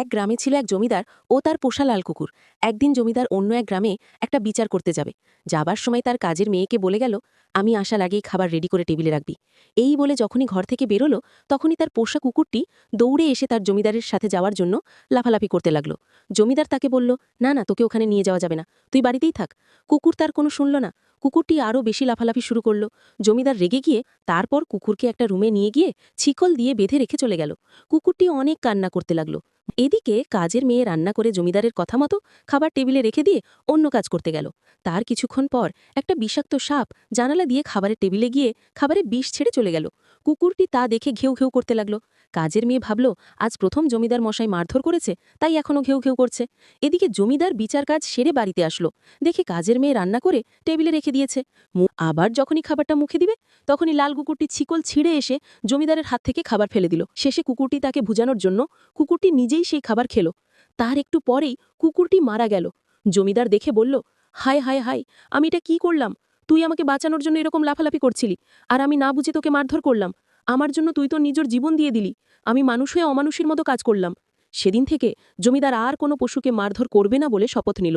এক গ্রামে ছিল এক জমিদার ও তার পোষা লাল কুকুর। একদিন জমিদার অন্য এক গ্রামে একটা বিচার করতে যাবে। যাবার সময় তার কাজের মেয়েকে বলে গেল, আমি আসার আগেই খাবার রেডি করে টেবিলে রাখবি। এই বলে যখনই ঘর থেকে বেরোলো, তখনই তার পোষা কুকুরটি দৌড়ে এসে তার জমিদারের সাথে যাওয়ার জন্য লাফালাফি করতে লাগল। জমিদার তাকে বলল, না না, তোকে ওখানে নিয়ে যাওয়া যাবে না। তুই বাড়িতেই থাক। কুকুর তার কোনো শুনল না। কুকুরটি আরও বেশি লাফালাফি শুরু করল। জমিদার রেগে গিয়ে তারপর কুকুরকে একটা রুমে নিয়ে গিয়ে ছিকল দিয়ে বেঁধে রেখে চলে গেল। কুকুরটি অনেক কান্না করতে লাগল। এদিকে কাজের মেয়ে রান্না করে জমিদারের কথা মতো খাবার টেবিলে রেখে দিয়ে অন্য কাজ করতে গেল। তার কিছুক্ষণ পর একটা বিষাক্ত সাপ জানালা দিয়ে খাবারের টেবিলে গিয়ে খাবারে বিষ ছেড়ে চলে গেল। কুকুরটি তা দেখে ঘেউ ঘেউ করতে লাগল। কাজের মেয়ে ভাবল, আজ প্রথম জমিদার মশাই মারধর করেছে, তাই এখনও ঘেউ ঘেউ করছে। এদিকে জমিদার বিচার কাজ সেরে বাড়িতে আসলো। দেখে কাজের মেয়ে রান্না করে টেবিলে রেখে দিয়েছে। আবার যখনই খাবারটা মুখে দিবে, তখনই লাল কুকুরটি ছিকল ছিঁড়ে এসে জমিদারের হাত থেকে খাবার ফেলে দিল। শেষে কুকুরটি তাকে ভুজানোর জন্য, কুকুরটি নিজেই সেই খাবার খেল। তার একটু পরেই কুকুরটি মারা গেল। জমিদার দেখে বলল, হায় হায় হায়, আমি এটা কি করলাম? তুই আমাকে বাঁচানোর জন্য এরকম লাফালাফি করছিলি, আর আমি না বুঝে তোকে মারধর করলাম। আমার জন্য তুই তো নিজের জীবন দিয়ে দিলি। আমি মানুষ হয়ে অমানুষের মতো কাজ করলাম। সেদিন থেকে জমিদার আর কোনো পশুকে মারধর করবে না বলে শপথ নিল।